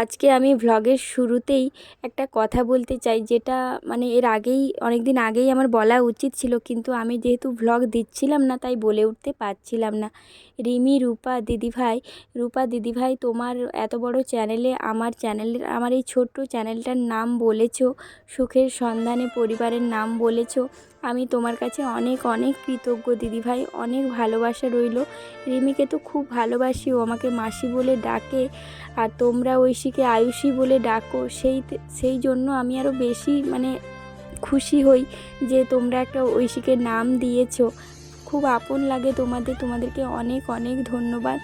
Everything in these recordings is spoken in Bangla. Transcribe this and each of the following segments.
আজকে আমি ভ্লগের শুরুতেই একটা কথা বলতে চাই, যেটা মানে এর আগেই অনেক দিন আগেই আমার বলা উচিত ছিল, কিন্তু আমি যেহেতু ভ্লগ দিচ্ছিলাম না, তাই বলে উঠতে পারছিলাম না। রিমি, রূপা, দিদিভাই রূপা, দিদিভাই, তোমার এত বড় চ্যানেলে আমার চ্যানেলের আমার এই ছোট্ট চ্যানেলটার নাম বলেছ, সুখের সন্ধানে পরিবারের নাম বলেছ, আমি তোমার কাছে অনেক অনেক কৃতজ্ঞ, দিদিভাই, অনেক ভালোবাসা রইল। রিমিকে তো খুব ভালোবাসি, ও আমাকে মাসি বলে ডাকে, আর তোমরা ঐশীকে আয়ুষী বলে ডাকো, সেই সেই জন্য আমি আরও বেশি মানে খুশি হই যে তোমরা একটা ঐশীকে নাম দিয়েছ। খুব আপন লাগে তোমাদের, তোমাদেরকে অনেক অনেক ধন্যবাদ।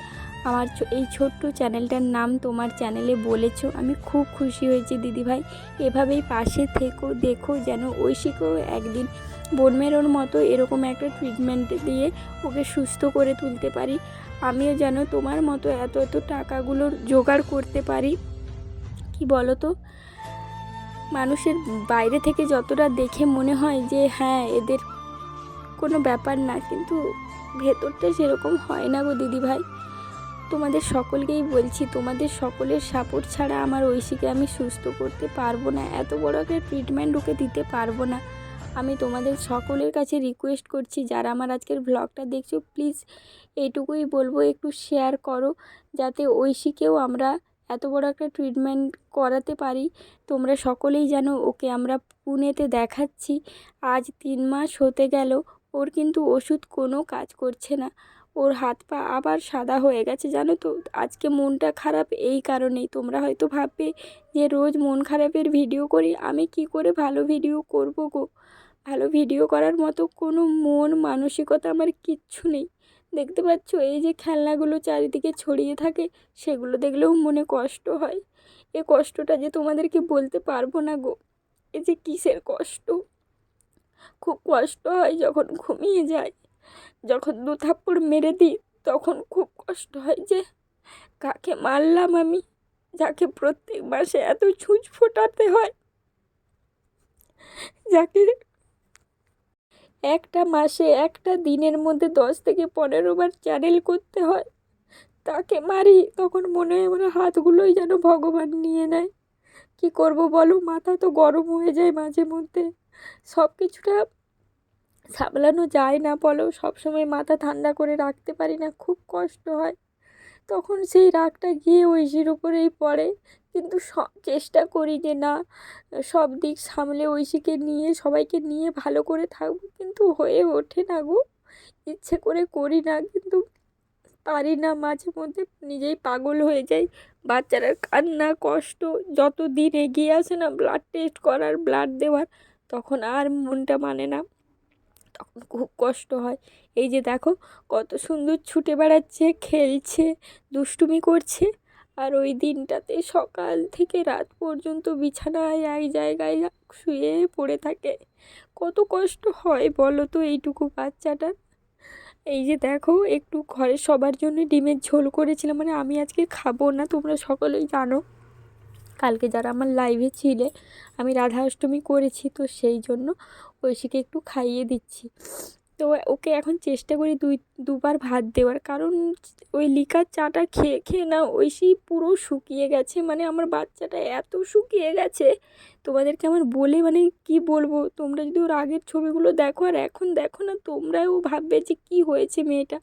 আমার এই ছোট্ট চ্যানেলটার নাম তোমার চ্যানেলে বলেছ, আমি খুব খুশি হয়েছি দিদিভাই। এভাবেই পাশে থেকো, দেখো যেন ঐশীকেও একদিন বনমেরোর মতো এরকম একটা ট্রিটমেন্ট দিয়ে ওকে সুস্থ করে তুলতে পারি। আমিও যেন তোমার মতো এত এত টাকাগুলোর জোগাড় করতে পারি। কি বলো তো মানুষের বাইরে থেকে যতটা দেখে মনে হয় যে হ্যাঁ এদের কোনো ব্যাপার না, কিন্তু ভেতরটা সেরকম হয় না গো দিদিভাই। তোমাদের সকলকেই বলছি, তোমাদের সকলের সাপোর্ট ছাড়া আমার ঐশীকে আমি সুস্থ করতে পারব না, এত বড় একটা ট্রিটমেন্ট ওকে দিতে পারব না। আমি তোমাদের সকলের কাছে রিকোয়েস্ট করছি, যারা আমার আজকের ব্লগটা দেখছ প্লিজ এইটুকুই বলব, একটু শেয়ার করো, যাতে ঐশীকেও আমরা এত বড় একটা ট্রিটমেন্ট করাতে পারি? তোমরা সকলেই জানো, ওকে আমরা পুনেতে দেখাচ্ছি। আজ তিন মাস হতে গেল, ওর কিন্তু ওষুধ কোনো কাজ করছে না। ওর হাত পা আবার সাদা হয়ে গেছে, জানো তো? আজকে মনটা খারাপ এই কারণেই। তোমরা হয়তো ভাববে যে রোজ মন খারাপের ভিডিও করি, আমি কি করে ভালো ভিডিও করব গো? ভালো ভিডিও করার মতো কোনো মন, মানসিকতা আমার কিচ্ছু নেই। দেখতে পাচ্ছ? এই যে খেলনাগুলো চারিদিকে ছড়িয়ে থাকে, সেগুলো দেখলেও মনে কষ্ট হয়। এ কষ্টটা যে তোমাদেরকে বলতে পারব না গো। এ যে কিসের কষ্ট? খুব কষ্ট হয় যখন ঘুমিয়ে যায় যখন দু থাপ্পড় মেরে দিই, তখন খুব কষ্ট হয় যে, কাকে মারলাম আমি? যাকে প্রত্যেক মাসে এত ছুঁচ ফোটাতে হয়? যাকে একটা মাসে, একটা দিনের মধ্যে দশ থেকে পনেরো বার চ্যানেল করতে হয়। তাকে মারি, তখন মনে হয় আমার হাতগুলোই যেন ভগবান নিয়ে নেয়। কি করব বলো, মাথা তো গরম হয়ে যায় মাঝে মধ্যে। সব কিছুটা সামলানো যায় না বলো, সবসময় মাথা ঠান্ডা করে রাখতে পারি না, খুব কষ্ট হয়। তখন সেই রাগটা গিয়ে ঐশীর উপরেই পড়ে। কিন্তু চেষ্টা করি যে না, সব দিক সামলে ঐশীকে নিয়ে, সবাইকে নিয়ে ভালো করে থাকব কিন্তু হয়ে ওঠে না গো। ইচ্ছে করে করি না, কিন্তু পারি না। মাঝে মধ্যে নিজেই পাগল হয়ে যাই। বাচ্চারা কান্না, কষ্ট যত দিন এগিয়ে আসে না ব্লাড টেস্ট করার ব্লাড দেওয়ার, তখন আর মনটা মানে না। তখন খুব কষ্ট হয়। এই যে দেখো, কত সুন্দর ছুটে বেড়াচ্ছে, খেলছে, দুষ্টুমি করছে। আর ওই দিনটাতে সকাল থেকে রাত পর্যন্ত বিছানায় এক জায়গায় শুয়ে পড়ে থাকে। কত কষ্ট হয় বলো তো এইটুকু বাচ্চাটার। এই যে দেখো, একটু ঘরে সবার জন্য ডিমের ঝোল করেছিলাম। মানে আমি আজকে খাব না, তোমরা সকলেই জানো। কালকে যারা আমার লাইভে ছিলে, আমি রাধা অষ্টমী করেছি, তো সেই জন্য ঐশীকে একটু খাইয়ে দিচ্ছি। তো ওকে এখন চেষ্টা করি দুই, দুবার ভাত দেওয়ার। কারণ ওই লিকার চাটা খেয়ে খেয়ে না ঐশী পুরো শুকিয়ে গেছে। মানে আমার বাচ্চাটা এত শুকিয়ে গেছে। তোমাদেরকে আমার বলে মানে কি বলব? তোমরা যদি ওর আগের ছবিগুলো দেখো আর এখন দেখো না, তোমরাও ভাববে যে কী হয়েছে মেয়েটা।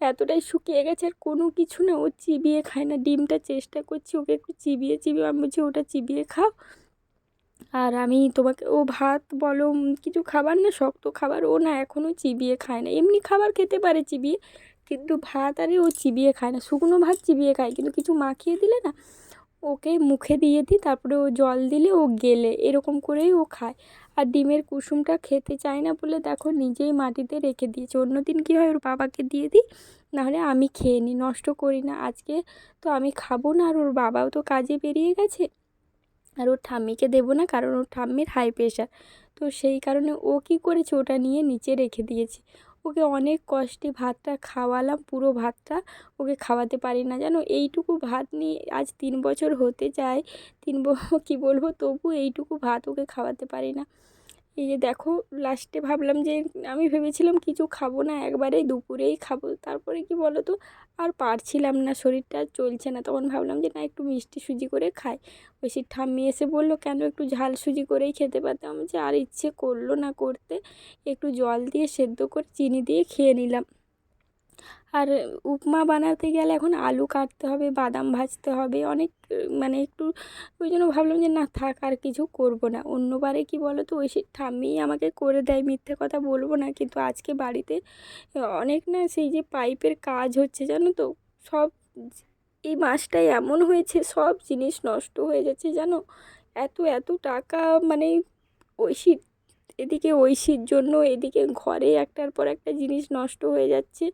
এতটাই শুকিয়ে গেছে আর কোনো কিছু না। ও চিবিয়ে খায় না। ডিমটা চেষ্টা করছি ওকে একটু চিবিয়ে চিবিয়ে। আমি বলছি, ওটা চিবিয়ে খাও। আর আমি তোমাকে, ও ভাত বলো কিছু খাবার না, শক্ত খাবার। ও না এখনও চিবিয়ে খায় না। এমনি খাবার খেতে পারে চিবিয়ে, কিন্তু ভাত আরে ও চিবিয়ে খায় না। শুকনো ভাত চিবিয়ে খায়, কিন্তু কিছু মাখিয়ে দিলে না, ওকে মুখে দিয়ে দিই, তারপরে ও জল দিলে ও গেলে। এরকম করেই ও খায়। আর ডিমের কুসুমটা খেতে চায় না বলে দেখো নিজেই মাটিতে রেখে দিয়েছে। অন্যদিন কী হয়? ওর বাবাকে দিয়ে দিই, নাহলে আমি খেয়ে নিই, নষ্ট করি না। আজকে তো আমি খাব না আর ওর বাবাও তো কাজে বেরিয়ে গেছে। আর ওর ঠাম্মিকে দেবো না কারণ ওর ঠাম্মির হাই প্রেশার তো সেই কারণে ও কি করেছে? ওটা নিয়ে নিচে রেখে দিয়েছে। ওকে অনেক কষ্টে ভাতটা খাওয়ালাম, পুরো ভাতটা ওকে খাওয়াতে পারি না। জানো, এইটুকু ভাত নিয়ে আজ তিন বছর হতে যায় তিন কী বলব, তবু এইটুকু ভাত ওকে খাওয়াতে পারি না। এই যে দেখো লাস্টে ভাবলাম যে আমি ভেবেছিলাম কিছু খাব না একবারে দুপুরেই খাব। তারপরে কি বলো তো আর পারছিলাম না, শরীরটা চলছে না। তখন ভাবলাম যে না, একটু মিষ্টি সুজি করে খাই। ওই সে ঠাম্মি এসে বলল, কেন একটু ঝাল সুজি করেই খেতে পারতাম যে আর ইচ্ছে করল না করতে। একটু জল দিয়ে সেদ্ধ করে চিনি দিয়ে খেয়ে নিলাম। আর উপমা বানাতে গেলে এখন আলু কাটতে হবে, বাদাম ভাজতে হবে, অনেক মানে একটু ওই জন্য ভাবলাম যে না থাক আর কিছু করব না। অন্যবারে কি বলো তো ঐশীর ঠাম্মিই আমাকে করে দেয়, মিথ্যে কথা বলব না, কিন্তু আজকে বাড়িতে অনেক না সেই যে পাইপের কাজ হচ্ছে জানো তো, সব এই মাসটায় এমন হয়েছে, সব জিনিস নষ্ট হয়ে যাচ্ছে জানো। এত এত টাকা মানে ঐশীর এদিকে ঐশীর জন্য, এদিকে ঘরে একটার পর একটা জিনিস নষ্ট হয়ে যাচ্ছে।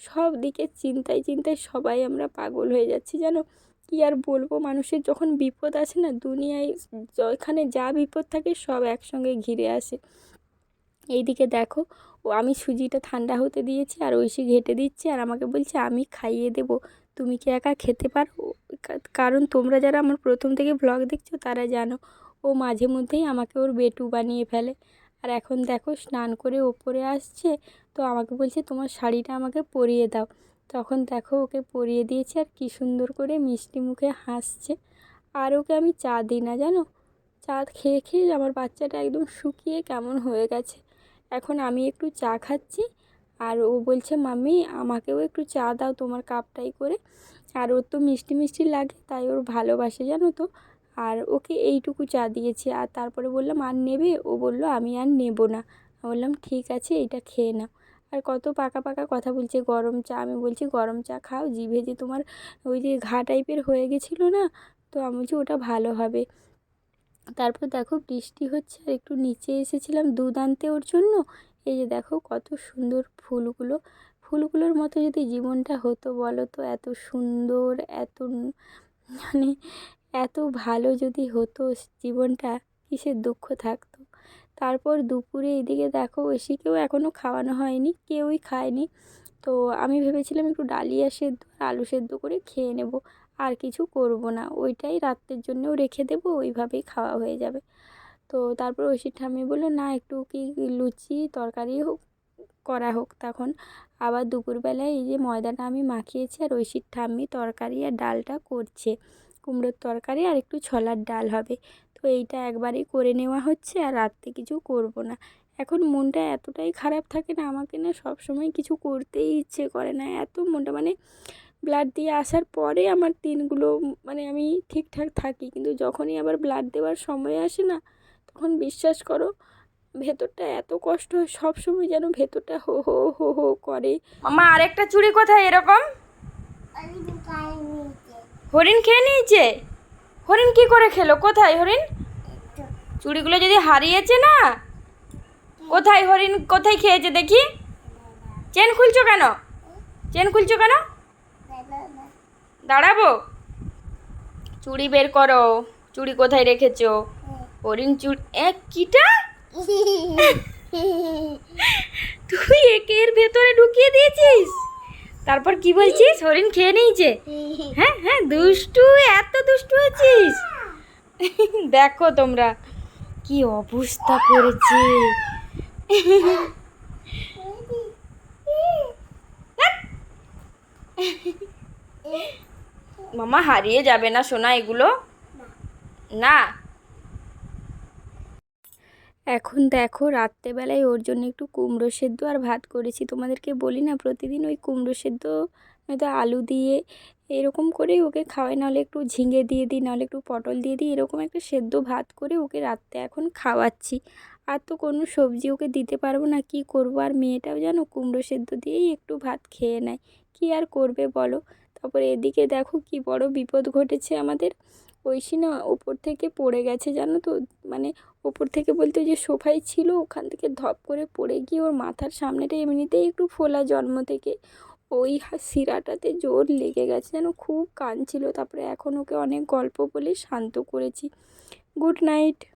সব দিকে চিন্তায় চিন্তায় সবাই আমরা পাগল হয়ে যাচ্ছি, জানো? কী আর বলব, মানুষের যখন বিপদ আসে না, দুনিয়ায় যেখানে যা বিপদ থাকে সব একসঙ্গে ঘিরে আসে। এইদিকে দেখো, ও আমি সুজিটা ঠান্ডা হতে দিয়েছি আর ঐশী ঘেটে দিচ্ছে আর আমাকে বলছে, আমি খাইয়ে দেবো। তুমি কি একা খেতে পারো? কারণ তোমরা যারা আমার প্রথম থেকে ব্লগ দেখছ তারা জানো, ও মাঝে মধ্যেই আমাকে ওর বেটু বানিয়ে ফেলে। আর এখন দেখো স্নান করে ওপরে আসছে, তো আমাকে বলছে তোমার শাড়িটা আমাকে পরিয়ে দাও। তখন দেখো ওকে পরিয়ে দিয়েছি আর কী সুন্দর করে মিষ্টি মুখে হাসছে। আর ওকে আমি চা দিই না জানো? চা খেয়ে খেয়ে আমার বাচ্চাটা একদম শুকিয়ে কেমন হয়ে গেছে। এখন আমি একটু চা খাচ্ছি আর ও বলছে, মাম্মি, আমাকেও একটু চা দাও তোমার কাপটাই করে। আর ওর তো মিষ্টি মিষ্টি লাগে, তাই ওর ভালোবাসে জানো তো। আর ওকে এইটুকু চা দিয়েছি। আর তারপরে বললাম, আর নেবে? ও বলল, আমি আর নেব না। বললাম, ঠিক আছে, এটা খেয়ে নাও। আর কত পাকা পাকা কথা বলছে, গরম চা। আমি বলছি, গরম চা খাও, জিভে যে তোমার ওই যে ঘা টাইপের হয়ে গেছিল না, তো আমি বলছি ওটা ভালো হবে। তারপর দেখো, বৃষ্টি হচ্ছে আর একটু নিচে এসেছিলাম দুধ আনতে ওর জন্য। এই যে দেখো, কত সুন্দর ফুলগুলো। ফুলগুলোর মতো যদি জীবনটা হতো বলো তো, এত সুন্দর, এত মানে এত ভালো যদি হতো জীবনটা কিসের দুঃখ থাকতো। তারপর দুপুরে এদিকে দেখো ঐশীকেও এখনও খাওয়ানো হয়নি, কেউই খায়নি। তো আমি ভেবেছিলাম একটু ডালিয়া সেদ্ধ আলু সেদ্ধ করে খেয়ে নেব, আর কিছু করব না। ওইটাই রাত্রের জন্যও রেখে দেবো, ওইভাবেই খাওয়া হয়ে যাবে। তো তারপর ঐশীর ঠাম্মি বলল, না, একটু কি লুচি, তরকারি হোক, করা হোক তখন। আবার দুপুরবেলায় এই যে ময়দাটা আমি মাখিয়েছি আর ঐশীর ঠাম্মি তরকারি আর ডালটা করছে। কুমড়োর তরকারি আর একটু ছোলার ডাল হবে। তো এইটা একবারেই করে নেওয়া হচ্ছে আর রাত্রে কিছু করব না। এখন মনটা এতটাই খারাপ থাকে না আমাকে না সব সময় কিছু করতেই ইচ্ছে করে না। এত মনটা মানে ব্লাড দিয়ে আসার পরে আমার দিনগুলো মানে আমি ঠিকঠাক থাকি কিন্তু যখনই আবার ব্লাড দেওয়ার সময় আসে না তখন বিশ্বাস করো ভেতরটা এত কষ্ট হয় সব সময় যেন ভেতরটা হো হো হো হো করে। মামা আরেকটা চুড়ি কোথায় এরকম? হরিণ খেয়ে নিয়েছে? হরিণ কি করে খেলো? কোথায় হরিণ? চুড়িগুলো যদি হারিয়েছে না? কোথায় হরিণ? কোথায় খেয়েছে দেখি? চেন খুলছো কেন? চেন খুলছো কেন? দাঁড়াবো। চুড়ি বের করো। চুড়ি কোথায় রেখেছো? হরিণ চুড়ি এক কিটা? তুই একের ভেতরে ঢুকিয়ে দিয়েছিস? তারপর কি বলছিস? হরিণ খেয়ে নিয়েছে? হ্যাঁ হ্যাঁ দুষ্টু, এত দুষ্টু হয়েছিস দেখো তোমরা, কি অবস্থা করেছে। মামা হারিয়ে যাবে না সোনা এগুলো? না। এখন দেখো রাত্রেবেলায় ওর জন্য একটু কুমড়ো সেদ্ধ আর ভাত করেছি। তোমাদেরকে বলি না, প্রতিদিন ওই কুমড়ো সেদ্ধ, নয়তো আলু দিয়ে এরকম করেই ওকে খাওয়াই, নাহলে একটু ঝিঙে দিয়ে দিই, নাহলে একটু পটল দিয়ে দিই, এরকম একটা সেদ্ধ ভাত করে ওকে রাত্রে এখন খাওয়াচ্ছি। আর তো কোনো সবজি ওকে দিতে পারব না, কি করব? আর মেয়েটাও জানো কুমড়ো সেদ্ধ দিয়েই একটু ভাত খেয়ে নেয়। কি আর করবে বলো? তারপরে এদিকে দেখো কি বড় বিপদ ঘটেছে আমাদের। ঐশী না, ওপর থেকে পড়ে গেছে জানো তো? মানে ওপর থেকে বলতে যে সোফায় ছিল, ওখান থেকে ধপ করে পড়ে গিয়ে ওর মাথার সামনেটা এমনিতেই একটু ফোলা জন্ম থেকে। ওই শিরাটাতে জোর লেগে গেছে যেন, খুব কাঁদছিল। তারপরে এখন ওকে অনেক গল্প বলে শান্ত করেছি। Good night.